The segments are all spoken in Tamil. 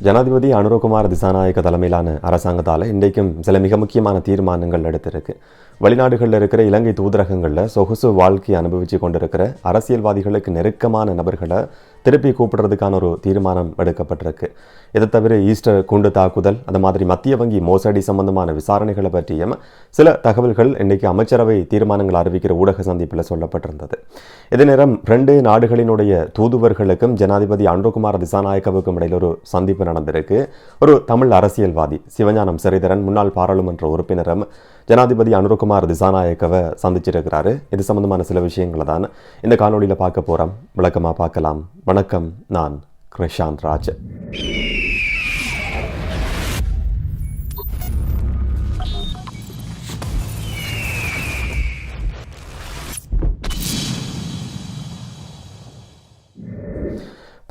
ஜனாதிபதி அனுரகுமார் திசாநாயக்க தலைமையிலான அரசாங்கத்தால் இன்றைக்கும் சில மிக முக்கியமான தீர்மானங்கள் எடுத்திருக்கு. வெளிநாடுகளில் இருக்கிற இலங்கை தூதரகங்களில் சொகுசு வாழ்க்கை அனுபவித்து கொண்டிருக்கிற அரசியல்வாதிகளுக்கு நெருக்கமான நபர்களை திருப்பி கூப்பிடுறதுக்கான ஒரு தீர்மானம் எடுக்கப்பட்டிருக்கு. இதை தவிர ஈஸ்டர் குண்டு தாக்குதல் அந்த மாதிரி மத்திய வங்கி மோசடி சம்பந்தமான விசாரணைகளை பற்றியும் சில தகவல்கள் இன்றைக்கு அமைச்சரவை தீர்மானங்கள் அறிவிக்கிற ஊடக சந்திப்பில் சொல்லப்பட்டிருந்தது. இதே நேரம் ரெண்டு நாடுகளினுடைய தூதுவர்களுக்கும் ஜனாதிபதி அன்ருகுமார் திசாநாயக்கவுக்கும் இடையில் ஒரு சந்திப்பு நடந்திருக்கு. ஒரு தமிழ் அரசியல்வாதி சிவஞானம் சிறிதரன் முன்னாள் பாராளுமன்ற உறுப்பினரும் ஜனாதிபதி அனுரகுமார் திசாநாயக்கவை சந்திச்சிருக்கிறாரு. இது சம்பந்தமான சில விஷயங்களை தான் இந்த காணொலியில் பார்க்க போகிறோம் விளக்கமாக பார்க்கலாம். வணக்கம் நான் கிருஷாந்த் ராஜ்.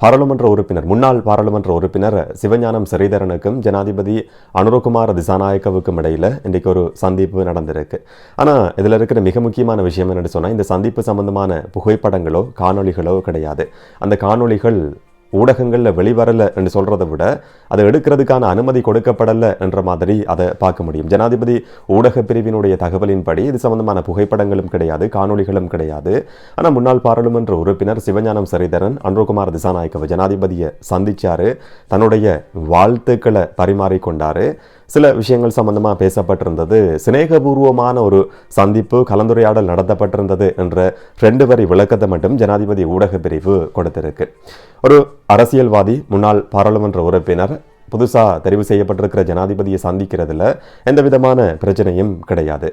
பாராளுமன்ற உறுப்பினர் முன்னாள் பாராளுமன்ற உறுப்பினர் சிவஞானம் சிறீதரனுக்கும் ஜனாதிபதி அனுரகுமார் திசாநாயக்கவுக்கும் இடையில இன்றைக்கு ஒரு சந்திப்பு நடந்திருக்கு. ஆனால் இதில் இருக்கிற மிக முக்கியமான விஷயம் என்னென்னு சொன்னால் இந்த சந்திப்பு சம்பந்தமான புகைப்படங்களோ காணொளிகளோ கிடையாது. அந்த காணொளிகள் ஊடகங்களில் வெளிவரல என்று சொல்கிறத விட அதை எடுக்கிறதுக்கான அனுமதி கொடுக்கப்படலை என்ற மாதிரி அதை பார்க்க முடியும். ஜனாதிபதி ஊடக பிரிவினுடைய தகவலின்படி இது சம்பந்தமான புகைப்படங்களும் கிடையாது காணொளிகளும் கிடையாது. ஆனால் முன்னாள் பாராளுமன்ற உறுப்பினர் சிவஞானம் சரிதரன் அன்ருகுமார் திசாநாயக்கவை ஜனாதிபதியை சந்திச்சாரு. தன்னுடைய வாழ்த்துக்களை பரிமாறிக்கொண்டார். சில விஷயங்கள் சம்பந்தமாக பேசப்பட்டிருந்தது. சிநேகபூர்வமான ஒரு சந்திப்பு கலந்துரையாடல் நடத்தப்பட்டிருந்தது என்ற ரெண்டு வரி விளக்கத்தை மட்டும் ஜனாதிபதி ஊடக பிரிவு கொடுத்திருக்கு. ஒரு அரசியல்வாதி முன்னாள் பாராளுமன்ற உறுப்பினர் புதுசாக தெரிவு செய்யப்பட்டிருக்கிற ஜனாதிபதியை சந்திக்கிறதுல எந்த விதமான பிரச்சனையும் கிடையாது.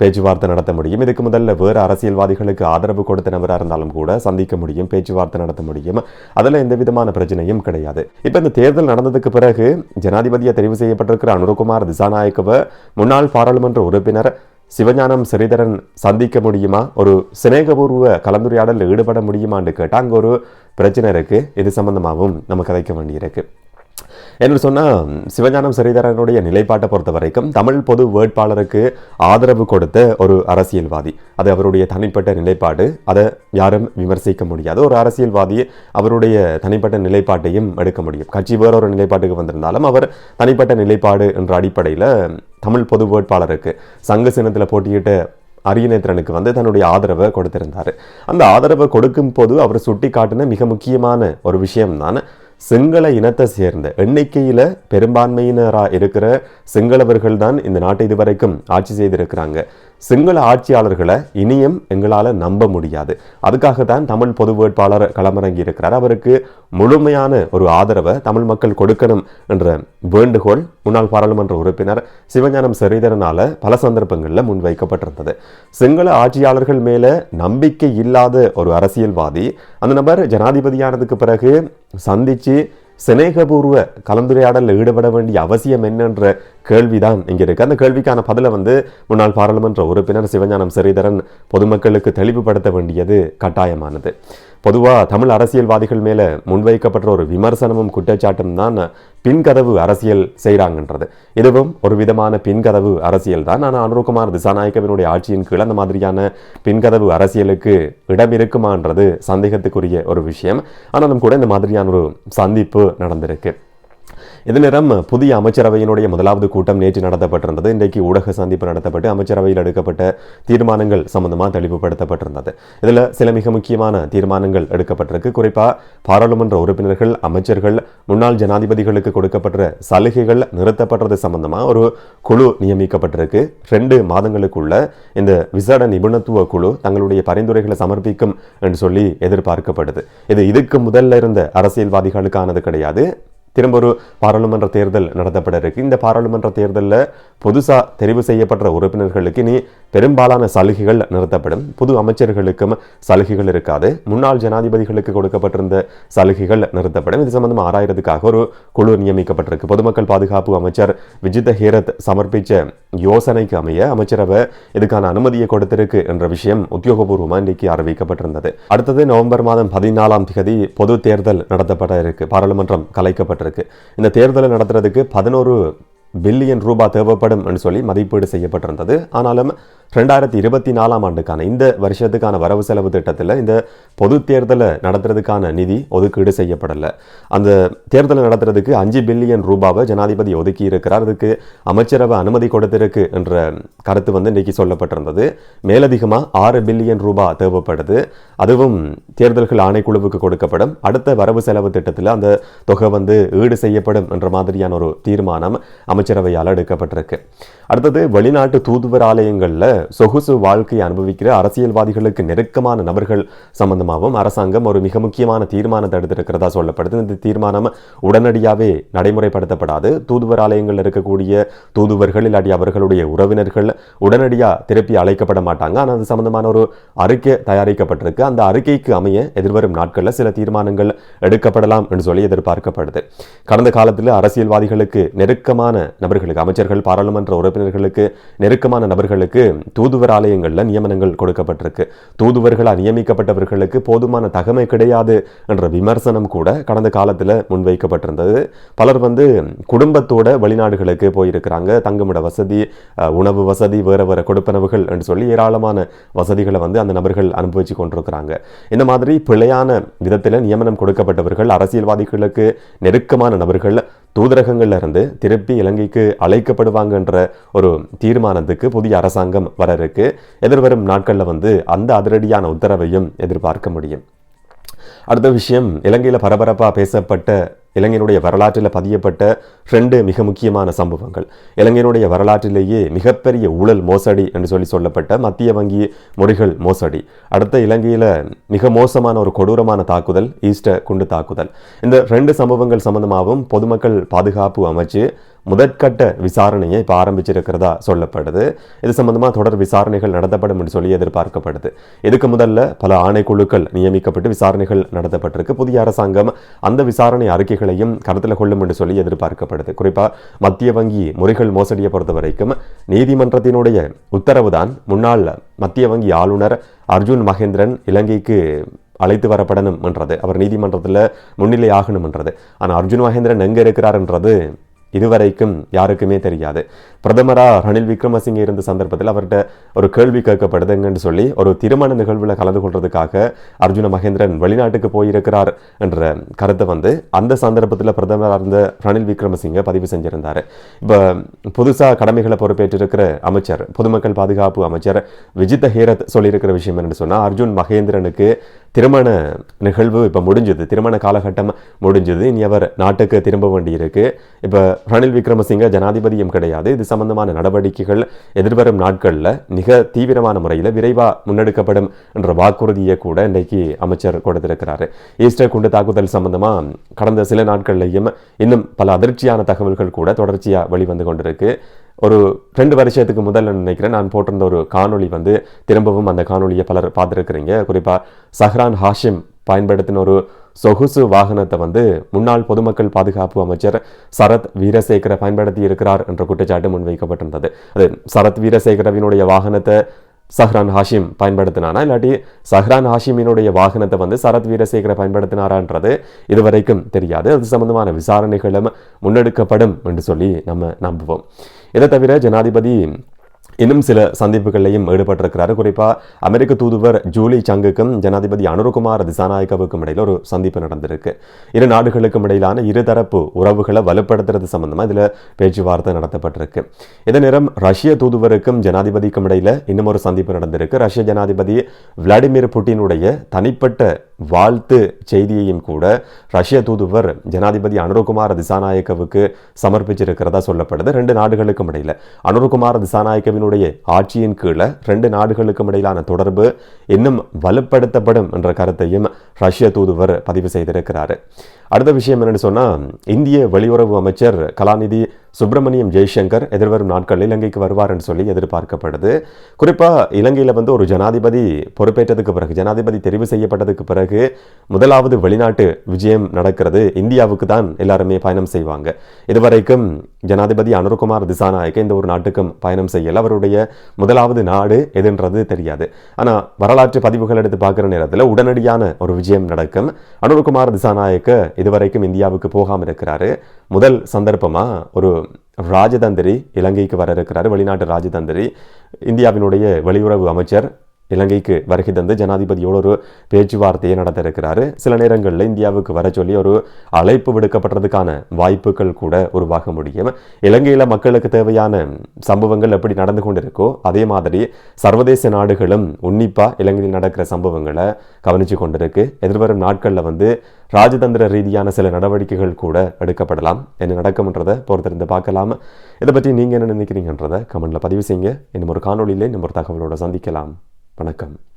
பேச்சுவார்த்தை நடத்த முடியும். இதுக்கு முதல்ல வேறு அரசியல்வாதிகளுக்கு ஆதரவு கொடுத்த நபராக இருந்தாலும் கூட சந்திக்க முடியும் பேச்சுவார்த்தை நடத்த முடியும். அதில் எந்த விதமான பிரச்சனையும் கிடையாது. இப்போ இந்த தேர்தல் நடந்ததுக்கு பிறகு ஜனாதிபதியாக தெரிவு செய்யப்பட்டிருக்கிற அனுரகுமார் திசாநாயக்கவை முன்னாள் பாராளுமன்ற உறுப்பினர் சிவஞானம் ஸ்ரீதரன் சந்திக்க முடியுமா? ஒரு சிநேகபூர்வ கலந்துரையாடலில் ஈடுபட முடியுமான்னு கேட்டால் அங்கே ஒரு பிரச்சனை இருக்குது. இது சம்பந்தமாகவும் நம்ம கதைக்க வேண்டியிருக்கு. என்று சொன்னால் சிவஞானம் சிறிதரனுடைய நிலைப்பாட்டை பொறுத்த வரைக்கும் தமிழ் பொது வேட்பாளருக்கு ஆதரவு கொடுத்த ஒரு அரசியல்வாதி. அது அவருடைய தனிப்பட்ட நிலைப்பாடு. அதை யாரும் விமர்சிக்க முடியாது. ஒரு அரசியல்வாதி அவருடைய தனிப்பட்ட நிலைப்பாட்டையும் எடுக்க முடியும். கட்சி வேறு ஒரு நிலைப்பாட்டுக்கு வந்திருந்தாலும் அவர் தனிப்பட்ட நிலைப்பாடு என்ற அடிப்படையில் தமிழ் பொது வேட்பாளருக்கு சங்க சின்னத்தில் போட்டியிட்ட அரியநேத்திரனுக்கு வந்து தன்னுடைய ஆதரவை கொடுத்திருந்தார். அந்த ஆதரவை கொடுக்கும் போது அவர் சுட்டி காட்டின மிக முக்கியமான ஒரு விஷயம் தான் சிங்கள இனத்தை சேர்ந்த எண்ணிக்கையில் பெரும்பான்மையினராக இருக்கிற சிங்களவர்கள் தான் இந்த நாட்டை இதுவரைக்கும் ஆட்சி செய்திருக்கிறாங்க. சிங்கள ஆட்சியாளர்களை இனியும் எங்களால் நம்ப முடியாது. அதுக்காக தான் தமிழ் பொது வேட்பாளர் களமிறங்கி இருக்கிறார். அவருக்கு முழுமையான ஒரு ஆதரவை தமிழ் மக்கள் கொடுக்கணும் என்ற வேண்டுகோள் முன்னாள் பாராளுமன்ற உறுப்பினர் சிவஞானம் சரிதரனால பல சந்தர்ப்பங்களில் முன்வைக்கப்பட்டிருந்தது. சிங்கள ஆட்சியாளர்கள் மேலே நம்பிக்கை இல்லாத ஒரு அரசியல்வாதி அந்த நபர் ஜனாதிபதியானதுக்கு பிறகு சந்தித்து சிநேகபூர்வ கலந்துரையாடலில் ஈடுபட வேண்டிய அவசியம் என்னன்ற கேள்விதான் இங்கே இருக்குது அந்த கேள்விக்கான பதிலை வந்து முன்னாள் பாராளுமன்ற உறுப்பினர் சிவஞானம் ஸ்ரீதரன் பொதுமக்களுக்கு தெளிவுபடுத்த வேண்டியது கட்டாயமானது. பொதுவாக தமிழ் அரசியல்வாதிகள் மேலே முன்வைக்கப்பட்ட ஒரு விமர்சனமும் குற்றச்சாட்டும் தான் பின்கதவு அரசியல் செய்கிறாங்கன்றது இதுவும் ஒரு விதமான பின்கதவு அரசியல் தான். ஆனால் அனுருகுமார் திசாநாயக்கவினுடைய ஆட்சியின் கீழ் அந்த மாதிரியான பின்கதவு அரசியலுக்கு இடம் இருக்குமான்றது சந்தேகத்துக்குரிய ஒரு விஷயம். ஆனாலும் கூட இந்த மாதிரியான ஒரு சந்திப்பு நடந்திருக்கு. இதனிடம் நேரம் புதிய அமைச்சரவையினுடைய முதலாவது கூட்டம் நேற்று நடத்தப்பட்டிருந்தது. இன்றைக்கு ஊடக சந்திப்பு நடத்தப்பட்டு அமைச்சரவையில் எடுக்கப்பட்ட தீர்மானங்கள் சம்பந்தமாக தெளிவுபடுத்தப்பட்டிருந்தது. இதில் சில மிக முக்கியமான தீர்மானங்கள் எடுக்கப்பட்டிருக்கு. குறிப்பாக பாராளுமன்ற உறுப்பினர்கள் அமைச்சர்கள் முன்னாள் ஜனாதிபதிகளுக்கு கொடுக்கப்பட்ட சலுகைகள் நிறுத்தப்பட்டது சம்பந்தமாக ஒரு குழு நியமிக்கப்பட்டிருக்கு. ரெண்டு மாதங்களுக்குள்ள இந்த விசேட நிபுணத்துவ குழு தங்களுடைய பரிந்துரைகளை சமர்ப்பிக்கும் என்று சொல்லி எதிர்பார்க்கப்படுது. இது இதுக்கு முதல்ல இருந்த அரசியல்வாதிகளுக்கானது கிடையாது. திரும்ப ஒரு பாராளுமன்ற தேர்தல் நடத்தப்பட இருக்கு. இந்த பாராளுமன்ற தேர்தலில் புதுசாக தெரிவு செய்யப்பட்ட உறுப்பினர்களுக்கு இனி பெரும்பாலான சலுகைகள் நிறுத்தப்படும். புது அமைச்சர்களுக்கும் சலுகைகள் இருக்காது. முன்னாள் ஜனாதிபதிகளுக்கு கொடுக்கப்பட்டிருந்த சலுகைகள் நிறுத்தப்படும். இது சம்பந்தமாக ஆராயறதுக்காக ஒரு குழு நியமிக்கப்பட்டிருக்கு. பொதுமக்கள் பாதுகாப்பு அமைச்சர் விஜித ஹீரத் சமர்ப்பித்த யோசனைக்கு அமைய அமைச்சரவை இதுக்கான அனுமதியை கொடுத்திருக்கு என்ற விஷயம் உத்தியோகபூர்வமாக இன்றைக்கு அறிவிக்கப்பட்டிருந்தது. அடுத்தது நவம்பர் மாதம் பதினாலாம் தேதி பொது தேர்தல் நடத்தப்பட இருக்கு. பாராளுமன்றம் கலைக்கப்பட்டிருக்கு. இந்த தேர்தலை நடத்துறதுக்கு பதினோரு பில்லியன் ரூபாய் தேவைப்படும் என்று சொல்லி மதிப்பீடு செய்யப்பட்டிருந்தது. ஆனாலும் ரெண்டாயிரத்தி இருபத்தி நாலாம் ஆண்டுக்கான இந்த வருஷத்துக்கான வரவு செலவு திட்டத்தில் இந்த பொது தேர்தலை நடத்துறதுக்கான நிதி ஒதுக்கீடு செய்யப்படலை. அந்த தேர்தலை நடத்துறதுக்கு அஞ்சு பில்லியன் ரூபாவை ஜனாதிபதி ஒதுக்கி இருக்கிறார். அதுக்கு அமைச்சரவை அனுமதி கொடுத்திருக்கு என்ற கருத்து வந்து இன்றைக்கு சொல்லப்பட்டிருந்தது. மேலதிகமாக ஆறு பில்லியன் ரூபாய் தேவைப்படுது. அதுவும் தேர்தல்கள் ஆணைக்குழுவுக்கு கொடுக்கப்படும். அடுத்த வரவு செலவு திட்டத்தில் அந்த தொகை வந்து ஈடு செய்யப்படும் என்ற மாதிரியான ஒரு தீர்மானம் அமைச்சரவையால் எடுக்கப்பட்டிருக்கு. அடுத்தது வெளிநாட்டு தூதுவர் ஆலயங்களில் சொகுசு வாழ்க்கையை அனுபவிக்கிற அரசியல்வாதிகளுக்கு நெருக்கமான நபர்கள் சம்பந்தமாகவும் அரசாங்கம் ஒரு மிக முக்கியமான தீர்மானத்தை எடுத்திருக்கிறதா சொல்லப்படுது. இந்த தீர்மானம் உடனடியாகவே நடைமுறைப்படுத்தப்படாது. தூதுவர் ஆலயங்களில் இருக்கக்கூடிய தூதுவர்கள் இல்லாட்டி அவர்களுடைய உறவினர்கள் உடனடியாக திருப்பி அழைக்கப்பட மாட்டாங்க. ஆனால் அது சம்பந்தமான ஒரு அறிக்கை தயாரிக்கப்பட்டிருக்கு. அந்த அறிக்கைக்கு அமைய எதிர்வரும் நாட்களில் சில தீர்மானங்கள் எடுக்கப்படலாம் என்று சொல்லி எதிர்பார்க்கப்படுது. கடந்த காலத்தில் அரசியல்வாதிகளுக்கு நெருக்கமான நபர்களுக்கு அமைச்சர்கள் பாராளுமன்ற உறுப்பினர்களுக்கு நெருக்கமான நபர்களுக்கு தூதுவர் ஆலயங்களில் நியமனங்கள் கொடுக்கப்பட்டிருக்கு. தூதுவர்களாக நியமிக்கப்பட்டவர்களுக்கு போதுமான தகமை கிடையாது என்ற விமர்சனம் கூட கடந்த காலத்தில் முன்வைக்கப்பட்டிருந்தது. பலர் வந்து குடும்பத்தோட வெளிநாடுகளுக்கு போயிருக்கிறாங்க. தங்குமிட வசதி உணவு வசதி வேற வேற கொடுப்பனவுகள் என்று சொல்லி ஏராளமான வசதிகளை வந்து அந்த நபர்கள் அனுபவிச்சு கொண்டிருக்கிறாங்க. இந்த மாதிரி பிழையான விதத்தில் நியமனம் கொடுக்கப்பட்டவர்கள் அரசியல்வாதிகளுக்கு நெருக்கமான நபர்கள் தூதரகங்கள்ல இருந்து திருப்பி இலங்கைக்கு அழைக்கப்படுவாங்கன்ற ஒரு தீர்மானத்துக்கு புதிய அரசாங்கம் வர இருக்கு எதிர்வரும் நாட்களில் வந்து அந்த அதிரடியான உத்தரவையும் எதிர்பார்க்க முடியும். அடுத்த விஷயம் இலங்கையில் பரபரப்பாக பேசப்பட்ட இலங்கையினுடைய வரலாற்றில் பதியப்பட்ட ரெண்டு மிக முக்கியமான சம்பவங்கள். இலங்கையினுடைய வரலாற்றிலேயே மிகப்பெரிய ஊழல் மோசடி என்று சொல்லி சொல்லப்பட்ட மத்திய வங்கி முறைகள் மோசடி. அடுத்த இலங்கையில் மிக மோசமான ஒரு கொடூரமான தாக்குதல் ஈஸ்டர் குண்டு தாக்குதல். இந்த ரெண்டு சம்பவங்கள் சம்பந்தமாகவும் பொதுமக்கள் பாதுகாப்பு அமைச்சு முதற்கட்ட விசாரணையை இப்போ ஆரம்பிச்சிருக்கிறதா சொல்லப்படுது. இது சம்பந்தமாக தொடர் விசாரணைகள் நடத்தப்படும் என்று சொல்லி எதிர்பார்க்கப்படுது. இதுக்கு முதல்ல பல ஆணைக்குழுக்கள் நியமிக்கப்பட்டு விசாரணைகள் நடத்தப்பட்டிருக்கு. புதிய அரசாங்கம் அந்த விசாரணை அறிக்கை அறிக்கைகளையும் கருத்தில் கொள்ளும் என்று சொல்லி எதிர்பார்க்கப்படுது. குறிப்பாக மத்திய வங்கி முறைகள் மோசடியை பொறுத்த வரைக்கும் நீதிமன்றத்தினுடைய உத்தரவு தான் முன்னாள் மத்திய வங்கி ஆளுநர் அர்ஜுன் மகேந்திரன் இலங்கைக்கு அழைத்து வரப்படணும் என்றது அவர் நீதிமன்றத்தில் முன்னிலை ஆகணும் என்றது ஆனால் அர்ஜுன் மகேந்திரன் எங்கே இருக்கிறார்ன்றது இதுவரைக்கும் யாருக்குமே தெரியாது. பிரதமராக ரணில் விக்ரமசிங்கே இருந்த சந்தர்ப்பத்தில் அவர்கிட்ட ஒரு கேள்வி கேட்கப்படுதுங்கன்னு சொல்லி ஒரு திருமண நிகழ்வில் கலந்து கொள்றதுக்காக அர்ஜுன மகேந்திரன் வெளிநாட்டுக்கு போயிருக்கிறார் என்ற கருத்தை வந்து அந்த சந்தர்ப்பத்தில் பிரதமராக இருந்த ரணில் விக்ரமசிங்க பதிவு செஞ்சிருந்தார். இப்போ புதுசாக கடமைகளை பொறுப்பேற்றிருக்கிற அமைச்சர் பொதுமக்கள் பாதுகாப்பு அமைச்சர் விஜித்த ஹேரத் சொல்லியிருக்கிற விஷயம் என்னென்னு சொன்னால் அர்ஜுன் மகேந்திரனுக்கு திருமண நிகழ்வு இப்போ முடிஞ்சது திருமண காலகட்டம் முடிஞ்சது. இனி அவர் நாட்டுக்கு திரும்ப வேண்டியிருக்கு. இப்போ ரணில் விக்ரமசிங்க ஜனாதிபதியும் கிடையாது. இது சம்பந்தமான நடவடிக்கைகள் எதிர்வரும் நாட்களில் மிக தீவிரமான முறையில் விரைவாக முன்னெடுக்கப்படும் என்ற வாக்குறுதியை கூட இன்றைக்கு அமைச்சர் கொடுத்திருக்கிறார். ஈஸ்டர் குண்டு தாக்குதல் சம்பந்தமாக கடந்த சில நாட்கள்லையும் இன்னும் பல அதிர்ச்சியான தகவல்கள் கூட தொடர்ச்சியாக வெளிவந்து கொண்டிருக்கு. ஒரு ரெண்டு வருஷத்துக்கு முதல்ல நினைக்கிறேன் நான் போட்டிருந்த ஒரு காணொளி வந்து திரும்பவும் அந்த காணொளியை பலர் பார்த்துருக்குறீங்க. குறிப்பாக சஹ்ரான் ஹாஷிம் பயன்படுத்தின ஒரு சொகுசு வாகனத்தை வந்து முன்னாள் பொதுமக்கள் பாதுகாப்பு அமைச்சர் சரத் வீரசேகர பயன்படுத்தி இருக்கிறார் என்ற குற்றச்சாட்டு முன்வைக்கப்பட்டிருந்தது. அது சரத் வீரசேகரவினுடைய வாகனத்தை சஹ்ரான் ஹாஷிம் பயன்படுத்தினானா? இல்லாட்டி சஹ்ரான் ஹாஷிமினுடைய வாகனத்தை வந்து சரத் வீரசேகர பயன்படுத்தினாரான்றது இதுவரைக்கும் தெரியாது. அது சம்பந்தமான விசாரணைகளும் முன்னெடுக்கப்படும் என்று சொல்லி நம்ம நம்புவோம். இதை தவிர ஜனாதிபதி இன்னும் சில சந்திப்புகளையும் ஈடுபட்டிருக்கிறார். குறிப்பாக அமெரிக்க தூதுவர் ஜூலி சங்குக்கும் ஜனாதிபதி அனுருகுமார் திசாநாயக்கவுக்கும் இடையில் ஒரு சந்திப்பு நடந்திருக்கு. இரு நாடுகளுக்கும் இடையிலான இருதரப்பு உறவுகளை வலுப்படுத்துறது சம்பந்தமாக இதில் பேச்சுவார்த்தை நடத்தப்பட்டிருக்கு. இதே நேரம் ரஷ்ய தூதுவருக்கும் ஜனாதிபதிக்கும் இடையில் இன்னும் ஒரு சந்திப்பு நடந்திருக்கு. ரஷ்ய ஜனாதிபதி விளாடிமிர் புட்டினுடைய தனிப்பட்ட வாழ்த்து செய்தியையும் கூட ரஷ்ய தூதுவர் ஜனாதிபதி அனுருகுமார் திசாநாயக்கவுக்கு சமர்ப்பிச்சிருக்கிறதா சொல்லப்படுது. ரெண்டு நாடுகளுக்கும் இடையில. அனுருகுமார் திசாநாயக்கவினுடைய ஆட்சியின் கீழே ரெண்டு நாடுகளுக்கும் இடையிலான தொடர்பு இன்னும் வலுப்படுத்தப்படும் என்ற கருத்தையும் ரஷ்ய தூதுவர் பதிவு செய்திருக்கிறார். அடுத்த விஷயம் என்னன்னு சொன்னால் இந்திய வெளியுறவு அமைச்சர் கலாநிதி சுப்பிரமணியம் ஜெய்சங்கர் எதிர்வரும் நாட்களில் இலங்கைக்கு வருவார் என்று சொல்லி எதிர்பார்க்கப்படுது. குறிப்பாக இலங்கையில் வந்து ஒரு ஜனாதிபதி பொறுப்பேற்றதுக்கு பிறகு ஜனாதிபதி தெரிவு செய்யப்பட்டதுக்கு பிறகு முதலாவது வெளிநாட்டு விஜயம் நடக்கிறது. இந்தியாவுக்கு தான் எல்லாருமே பயணம் செய்வாங்க. இதுவரைக்கும் ஜனாதிபதி அனுர்குமார் திசாநாயக்க இந்த ஒரு நாட்டுக்கும் பயணம் செய்யல. அவருடைய முதலாவது நாடு எதுன்றது தெரியாது. ஆனால் வரலாற்று பதிவுகள் எடுத்து பார்க்குற நேரத்தில் உடனடியான ஒரு விஜயம் நடக்கும். அனுர்குமார் திசாநாயக்க இதுவரைக்கும் இந்தியாவுக்கு போகாமல் இருக்கிறாரு. முதல் சந்தர்ப்பமாக ஒரு ராஜதந்திரி இலங்கைக்கு வர இருக்கிறார் வெளிநாட்டு ராஜதந்திரி. இந்தியாவினுடைய வெளியுறவு அமைச்சர் இலங்கைக்கு வருகை தந்து ஜனாதிபதியோடு ஒரு பேச்சுவார்த்தையை நடத்த இருக்கிறாரு சில நேரங்களில் இந்தியாவுக்கு வர சொல்லி ஒரு அழைப்பு விடுக்கப்படுறதுக்கான வாய்ப்புகள் கூட உருவாக முடியும். இலங்கையில் மக்களுக்கு தேவையான சம்பவங்கள் எப்படி நடந்து கொண்டிருக்கோ அதே மாதிரி சர்வதேச நாடுகளும் உன்னிப்பாக இலங்கையில் நடக்கிற சம்பவங்களை கவனித்து கொண்டிருக்கு. எதிர்வரும் நாட்களில் வந்து ராஜதந்திர ரீதியான சில நடவடிக்கைகள் கூட எடுக்கப்படலாம். என்ன நடக்கும்ன்றதை பொறுத்திருந்து பார்க்கலாம். இதை பற்றி நீங்கள் என்ன நினைக்கிறீங்கன்றதை கமெண்ட்டில் பதிவு செய்யுங்க. இன்னும் ஒரு காணொலியிலே இன்னும் ஒரு தகவலோட சந்திக்கலாம். வணக்கம்.